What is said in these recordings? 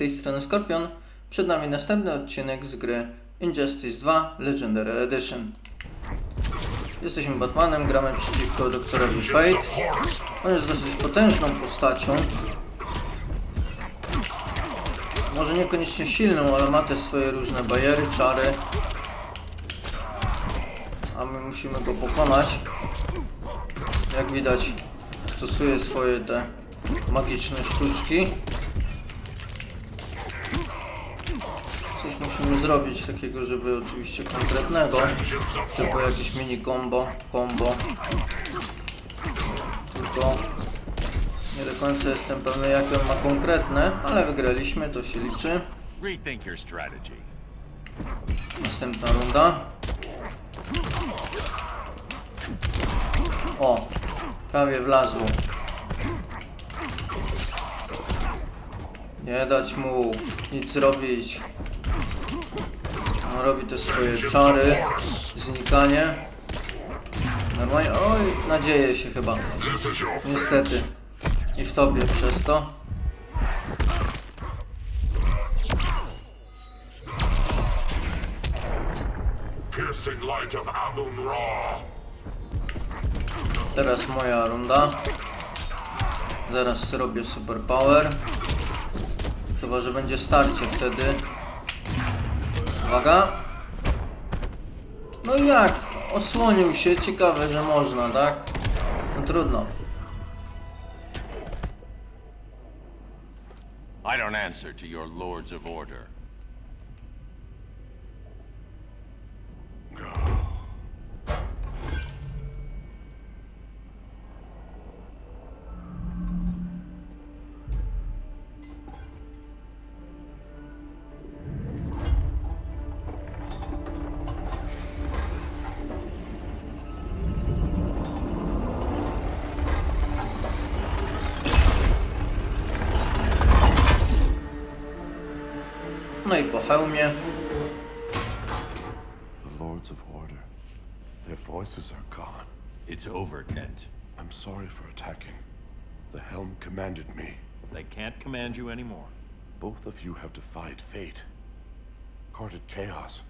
Tej strony Skorpion. Przed nami następny odcinek z gry Injustice 2 Legendary Edition. Jesteśmy Batmanem, gramy przeciwko doktorowi Fate. On jest dosyć potężną postacią. Może niekoniecznie silną, ale ma te swoje różne bariery, czary. A my musimy go pokonać. Jak widać, stosuje swoje te magiczne sztuczki. Musimy zrobić takiego, żeby oczywiście konkretnego. Typu jakieś mini combo, combo. Tylko nie do końca jestem pewny jakie on ma konkretne, ale wygraliśmy, to się liczy. Następna runda. O, prawie wlazło. Nie dać mu nic robić. On robi te swoje czary, znikanie. Normalnie, oj, nadzieje się chyba. Niestety. I w tobie przez to. Teraz moja runda. Zaraz zrobię super power. Chyba, że będzie starcie wtedy. Uwaga. No i jak? Osłonił się. Ciekawe, że można, tak? No trudno. I don't answer to your lords of order. Hełmie. The Lords of Order. Their voices are gone. It's over, Kent. I'm sorry for attacking. The Helm commanded me. They can't command you anymore. Both of you have defied fate, courted chaos.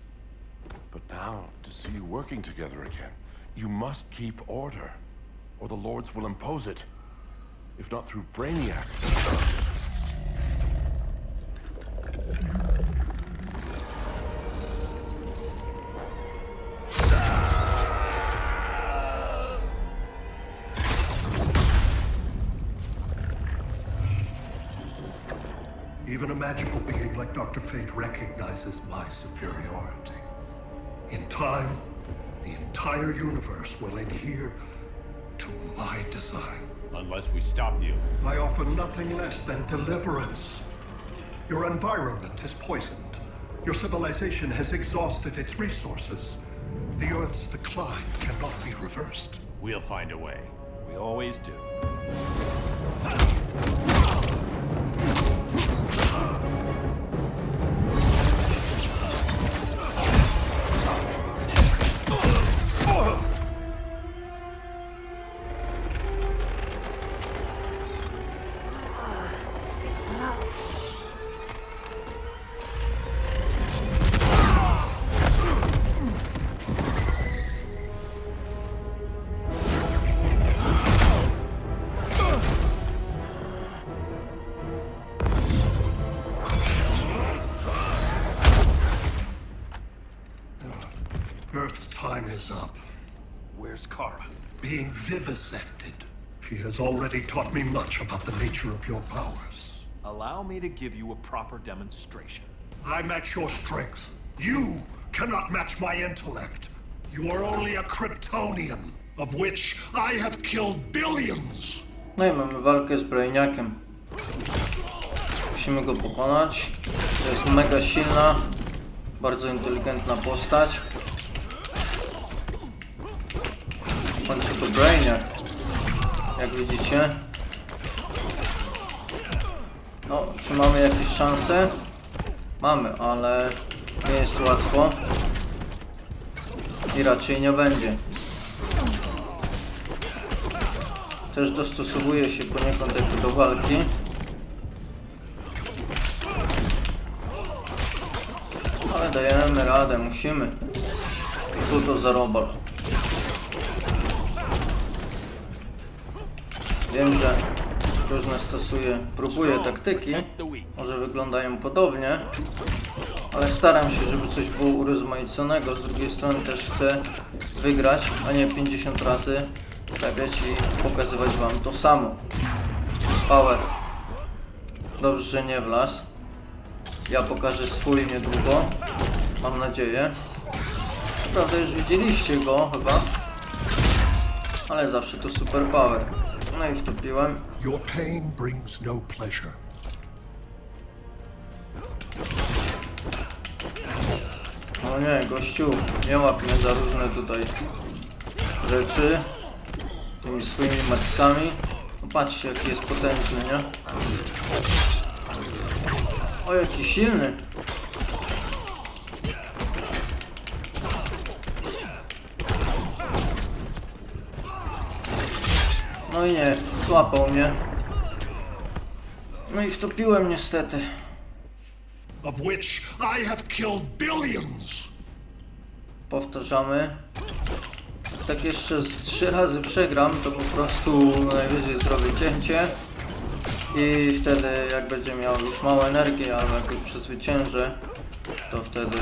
But now, to see you working together again, you must keep order, or the Lords will impose it. If not through Brainiac. Even a magical being like Dr. Fate recognizes my superiority. In time, the entire universe will adhere to my design. Unless we stop you. I offer nothing less than deliverance. Your environment is poisoned. Your civilization has exhausted its resources. The Earth's decline cannot be reversed. We'll find a way. We always do. Vivisected. She has already taught me much about the nature of your powers. Allow me to give you a proper demonstration. I match your strength. You cannot match my intellect. You are only a Kryptonian, of which I have killed billions. No i mamy walkę z Brainiakiem. Musimy go pokonać. To jest mega silna, bardzo inteligentna postać. końcu to Brainiac. Jak widzicie. No, czy mamy jakieś szanse? Mamy, ale nie jest łatwo. I raczej nie będzie. Też dostosowuje się poniekąd jakby do walki. Ale dajemy radę, musimy. Co to za robot? Wiem, że różne stosuję, próbuję taktyki, może wyglądają podobnie, ale staram się, żeby coś było urozmaiconego. Z drugiej strony też chcę wygrać, a nie 50 razy stawiać i pokazywać wam to samo. Power. Dobrze, że nie wlazł. Ja pokażę swój niedługo. Mam nadzieję. Prawda, już widzieliście go chyba. Ale zawsze to super power. No i wtopiłem. Your pain brings no pleasure. No nie, gościu, nie łap mnie za różne tutaj rzeczy. Tymi swoimi mackami. No patrzcie, jaki jest potężny, nie? O, jaki silny. No i nie, złapał mnie. No i wtopiłem niestety. Of which I have killed billions! powtarzamy. Tak jeszcze z trzy razy przegram, to po prostu najwyżej zrobię cięcie i wtedy jak będzie miał już mało energii albo jak już przezwyciężę, to wtedy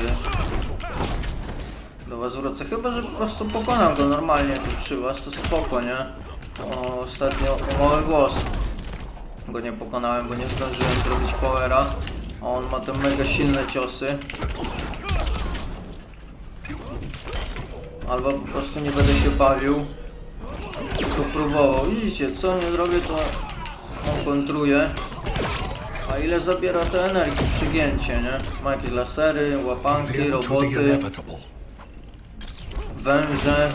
do was wrócę. Chyba, że po prostu pokonam go normalnie tu przy was, to spoko, nie? O, ostatnio mały włos go nie pokonałem, bo nie zdążyłem zrobić powera, a on ma te mega silne ciosy. Albo po prostu nie będę się bawił. Tylko próbował. Widzicie, co nie zrobię, to on kontruje. A ile zabiera to energii? Przygięcie, nie? Ma jakieś lasery, łapanki, roboty, węże.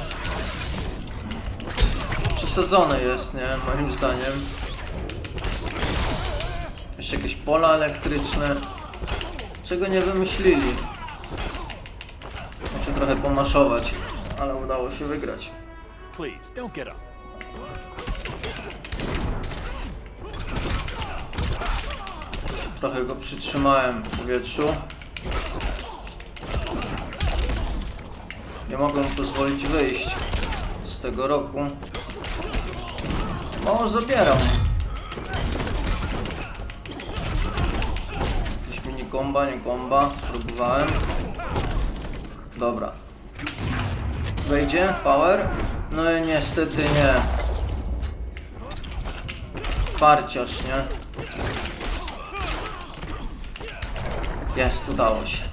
Przesadzone jest, nie? Moim zdaniem. Jeszcze jakieś pola elektryczne. Czego nie wymyślili. Muszę trochę pomaszować, ale udało się wygrać. Please, don't get up. Trochę go przytrzymałem w powietrzu. Nie mogę mu pozwolić wyjść z tego roku. Mało zabieram. Jakieś mini komba, nie komba. Próbowałem. Dobra. Wejdzie? Power? No i niestety nie. Farciarz, nie? Jest, udało się.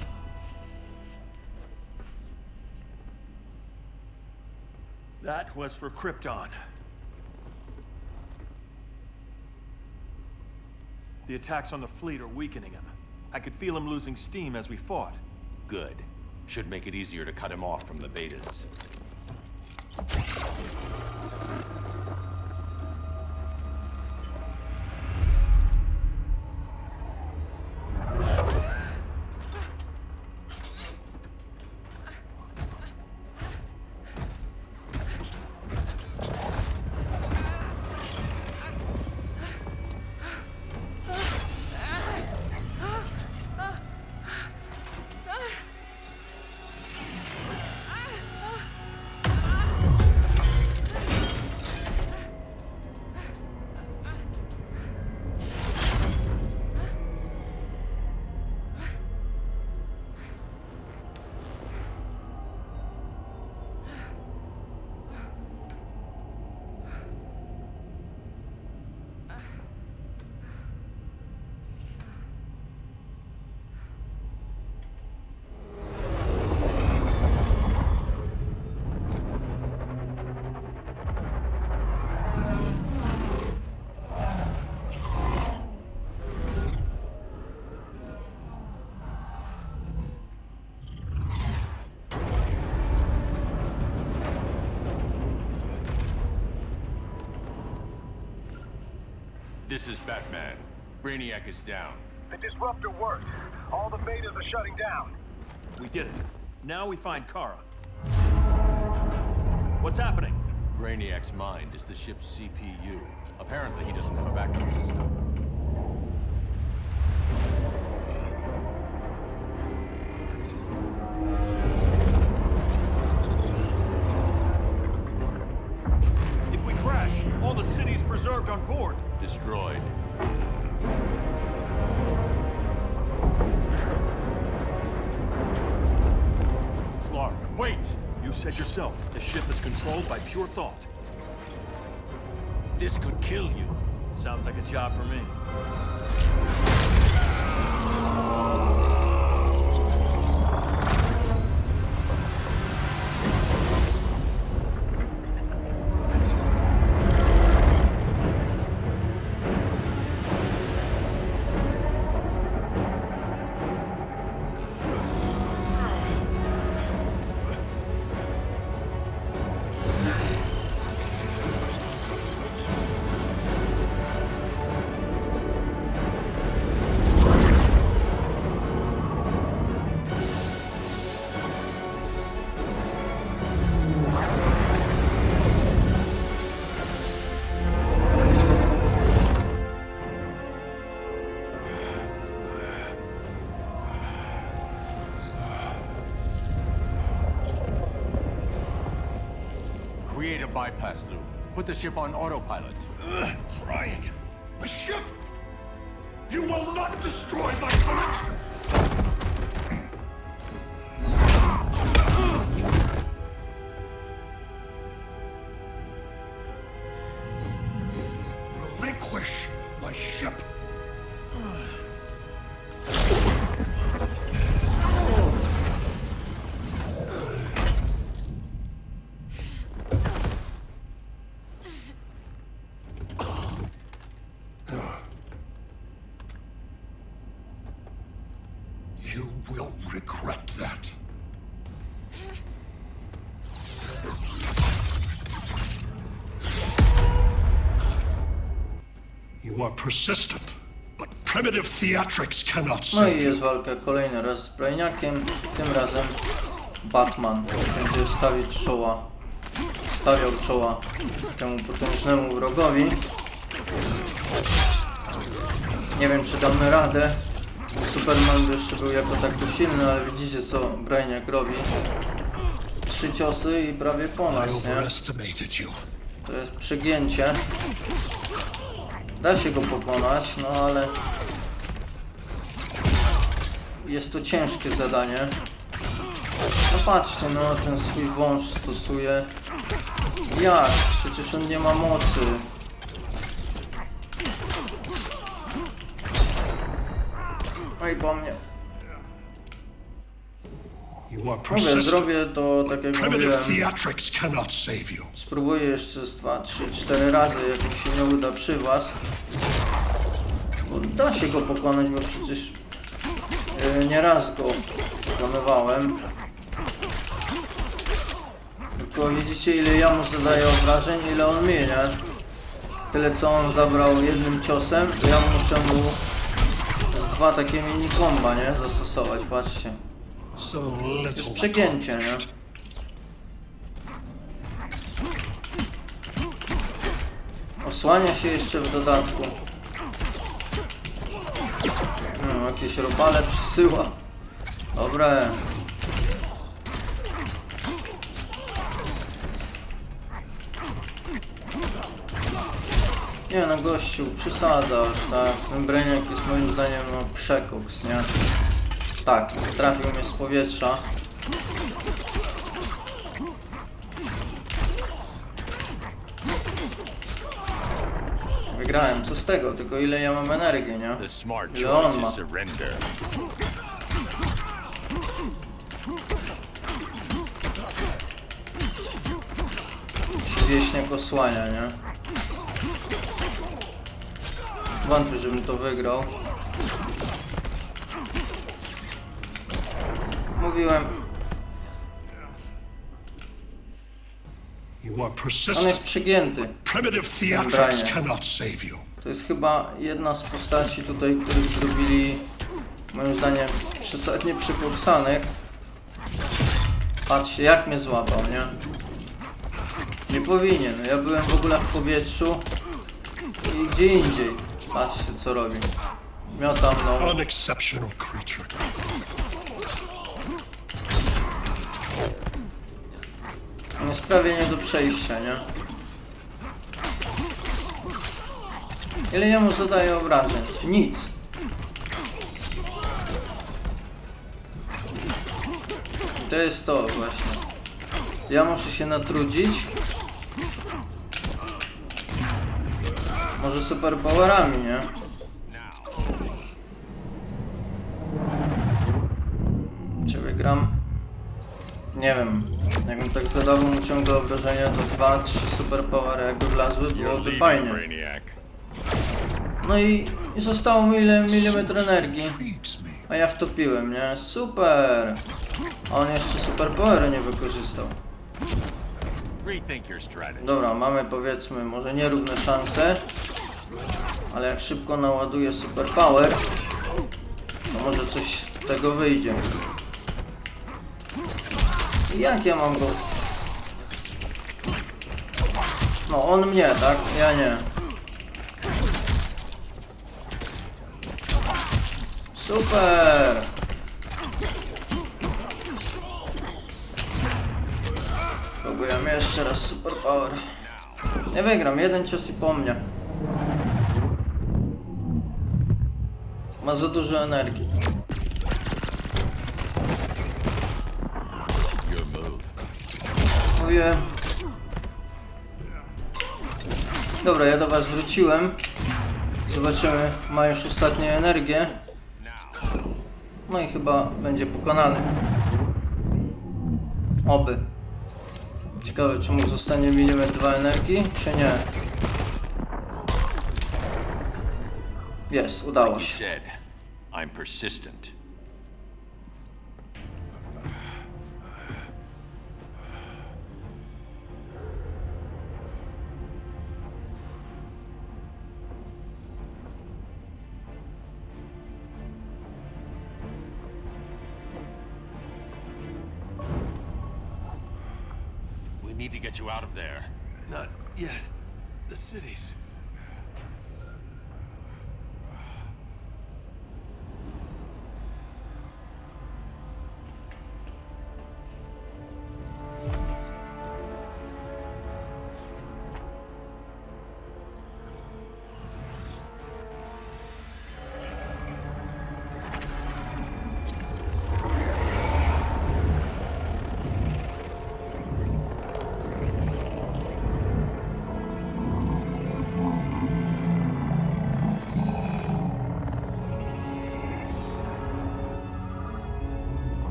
That was for Krypton. The attacks on the fleet are weakening him. I could feel him losing steam as we fought. Good. Should make it easier to cut him off from the betas. This is Batman. Brainiac is down. The disruptor worked. All the betas are shutting down. We did it. Now we find Kara. What's happening? Brainiac's mind is the ship's CPU. Apparently, he doesn't have a backup system. Wait! You said yourself, the ship is controlled by pure thought. This could kill you. Sounds like a job for me. Put the ship on autopilot. Trying. My ship! You will not destroy my collection! Will regret that. You are persistent, but primitive theatrics cannot No i jest walka kolejny raz z Brainiakiem. Tym razem Batman będzie stawić czoła, stawiał czoła temu potężnemu wrogowi. Nie wiem czy damy radę. Superman by jeszcze był jako tako silny, ale widzicie co Brainiak robi. Trzy ciosy i prawie po nas, nie? To jest przegięcie. Da się go pokonać, no ale jest to ciężkie zadanie. No patrzcie, no ten swój wąż stosuje. Jak? Przecież on nie ma mocy. Oj, po mnie. Mówię, persistent. zrobię to tak jak mówiłem. Spróbuję jeszcze z 2, 3, 4 razy, jak mi się nie uda przy was. Bo da się go pokonać, bo przecież yy, nieraz go pokonywałem. Tylko widzicie ile ja mu zadaję obrażeń, ile on mnie, nie? Tyle co on zabrał jednym ciosem, to ja muszę mu dwa takie mini komba, nie? Zastosować, patrzcie. So To jest przegięcie, nie? Osłania się jeszcze w dodatku. No, jakieś robale przysyła. Dobre. Nie no gościu, przesadzasz, tak. Ten Brainiac jest moim zdaniem no przekoks, nie? Tak, trafił mnie z powietrza. Wygrałem, co z tego? Tylko ile ja mam energii, nie? Ile on ma? Wieśniak osłania, nie? Wątpię, żebym to wygrał. Mówiłem, on jest przegięty. To jest chyba jedna z postaci tutaj, których zrobili moim zdaniem przesadnie przypoksanych. Patrzcie, jak mnie złapał, nie? Nie powinien. Ja byłem w ogóle w powietrzu i gdzie indziej. Patrzcie, co robi. Miota mną. Unexceptional creature. On jest prawie nie do przejścia, nie? Ile ja mu zadaję obrażeń? Nic. To jest to właśnie. Ja muszę się natrudzić. Może superpowerami, nie? Czy wygram? Nie wiem. Jakbym tak zadawał mu ciągle obrażenia, to 2-3 superpowery jakby wlazły, byłoby fajnie. No i, i zostało mi ile milimetr energii. A ja wtopiłem, nie? Super! A on jeszcze superpowery nie wykorzystał. Dobra, mamy powiedzmy może nierówne szanse, ale jak szybko naładuję superpower, to może coś z tego wyjdzie. Jak ja mam go? No on mnie, tak? Ja nie. Super! Próbujemy jeszcze raz superpower. Nie wygram, jeden cios i po mnie. Ma za dużo energii. Mówiłem. Dobra, ja do was wróciłem. Zobaczymy, ma już ostatnią energię. No i chyba będzie pokonany. Oby. Ciekawe, czy mu zostanie milimetr 2 energii, czy nie. Jest, udało You się. said, I'm persistent.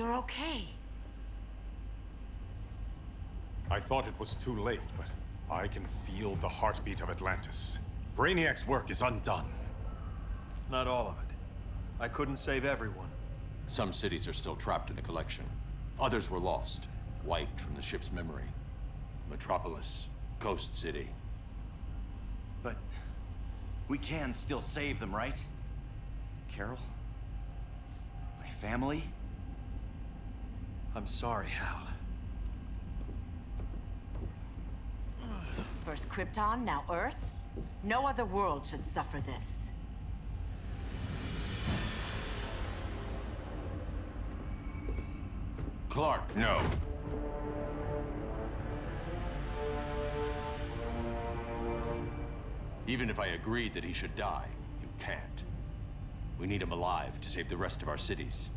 You're okay. I thought it was too late, but I can feel the heartbeat of Atlantis. Brainiac's work is undone. Not all of it. I couldn't save everyone. Some cities are still trapped in the collection. Others were lost, wiped from the ship's memory. Metropolis, Coast City. But we can still save them, right? Carol? My family? I'm sorry, Hal. First Krypton, now Earth. No other world should suffer this. Clark, no. Even if I agreed that he should die, you can't. We need him alive to save the rest of our cities.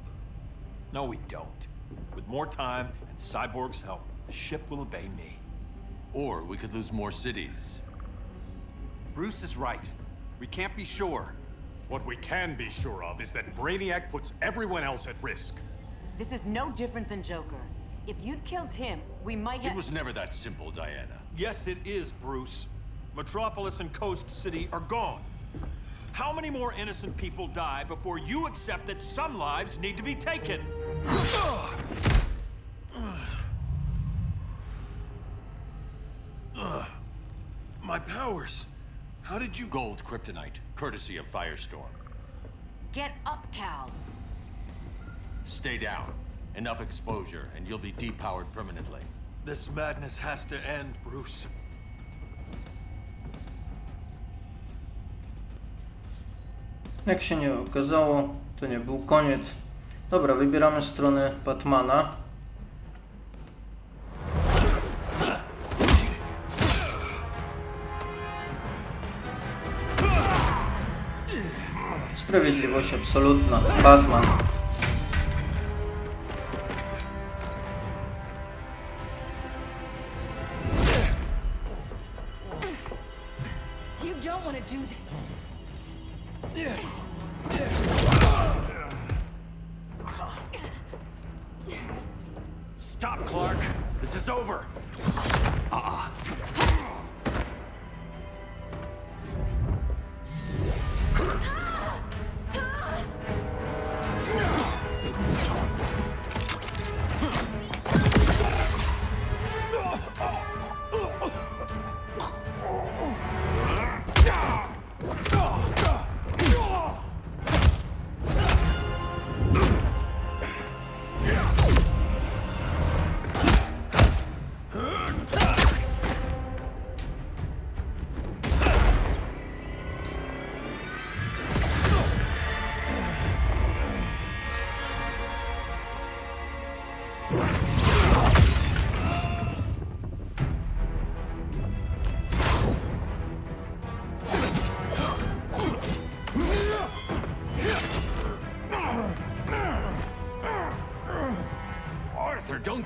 No, we don't. With more time and Cyborg's help, the ship will obey me. Or we could lose more cities. Bruce is right. We can't be sure. What we can be sure of is that Brainiac puts everyone else at risk. This is no different than Joker. If you'd killed him, we might have. It was never that simple, Diana. Yes, it is, Bruce. Metropolis and Coast City are gone. How many more innocent people die before you accept that some lives need to be taken? My powers. How did you... Gold kryptonite, courtesy of Firestorm. Get up, Cal. Stay down. Enough exposure, and you'll be depowered permanently. This madness has to end, Bruce. Jak się nie okazało, to nie był koniec. Dobra, wybieramy stronę Batmana. Sprawiedliwość absolutna. Batman.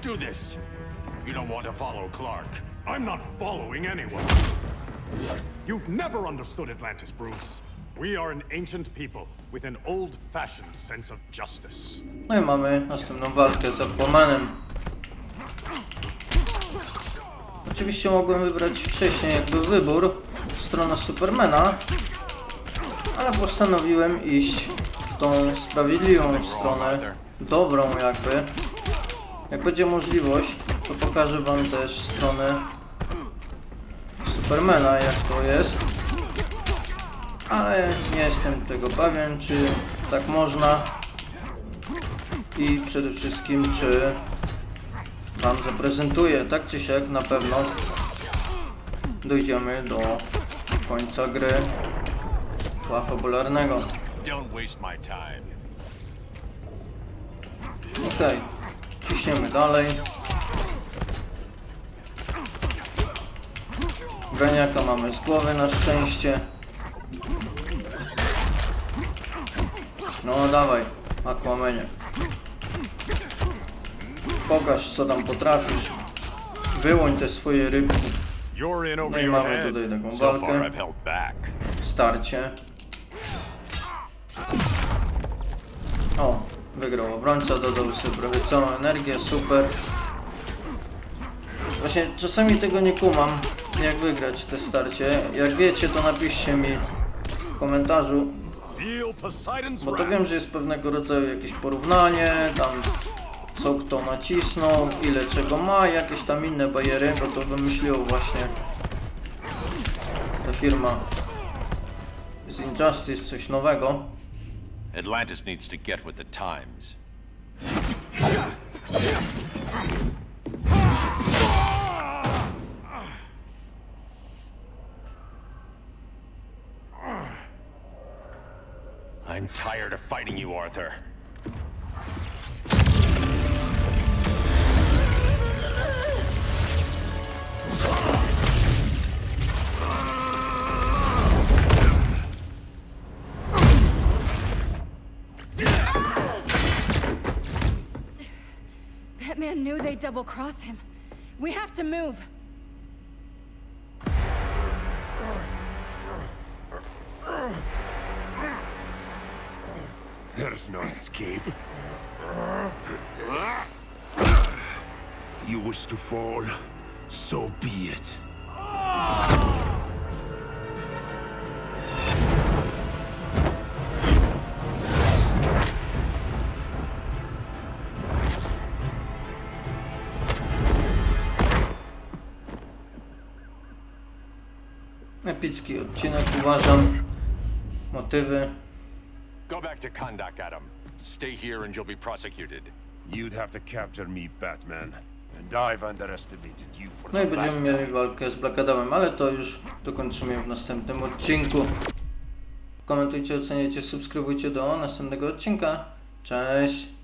Do this! You don't want to follow Clark. I'm not following anyone. You've never understood Atlantis, Bruce. We are an ancient people with an old-fashioned sense of justice. No i mamy następną walkę z Aquamanem. Oczywiście mogłem wybrać wcześniej jakby wybór w stronę Supermana, ale postanowiłem iść w tą sprawiedliwą stronę, dobrą jakby. Jak będzie możliwość, to pokażę wam też stronę Supermana, jak to jest. Ale nie jestem tego pewien, czy tak można i przede wszystkim czy Wam zaprezentuję. Tak czy siak na pewno dojdziemy do końca gry tła fabularnego. Okej, ciśniemy dalej. Graniaka mamy z głowy na szczęście. No dawaj, Aquamanie. Pokaż co tam potrafisz. Wyłoń te swoje rybki. No i mamy tutaj taką walkę. Starcie. Wygrał obrońca, dodał sobie prawie całą energię, super. Właśnie czasami tego nie kumam, jak wygrać te starcie. Jak wiecie, to napiszcie mi w komentarzu, bo to wiem, że jest pewnego rodzaju jakieś porównanie, tam co kto nacisnął, ile czego ma, jakieś tam inne bariery, bo to wymyśliło właśnie ta firma z Injustice, coś nowego. Atlantis needs to get with the times. I'm tired of fighting you, Arthur. Batman knew they'd double cross him. We have to move. There's no escape. You wish to fall, so be it. Epicki odcinek, uważam. Motywy. Go back to Kondak, Adam. Stay here and you'll be prosecuted. You'd have to capture me, Batman. And I've underestimated you for No i będziemy mieli walkę z Black Adamem, ale to już dokończymy w następnym odcinku. Komentujcie, oceniajcie, subskrybujcie do następnego odcinka. Cześć!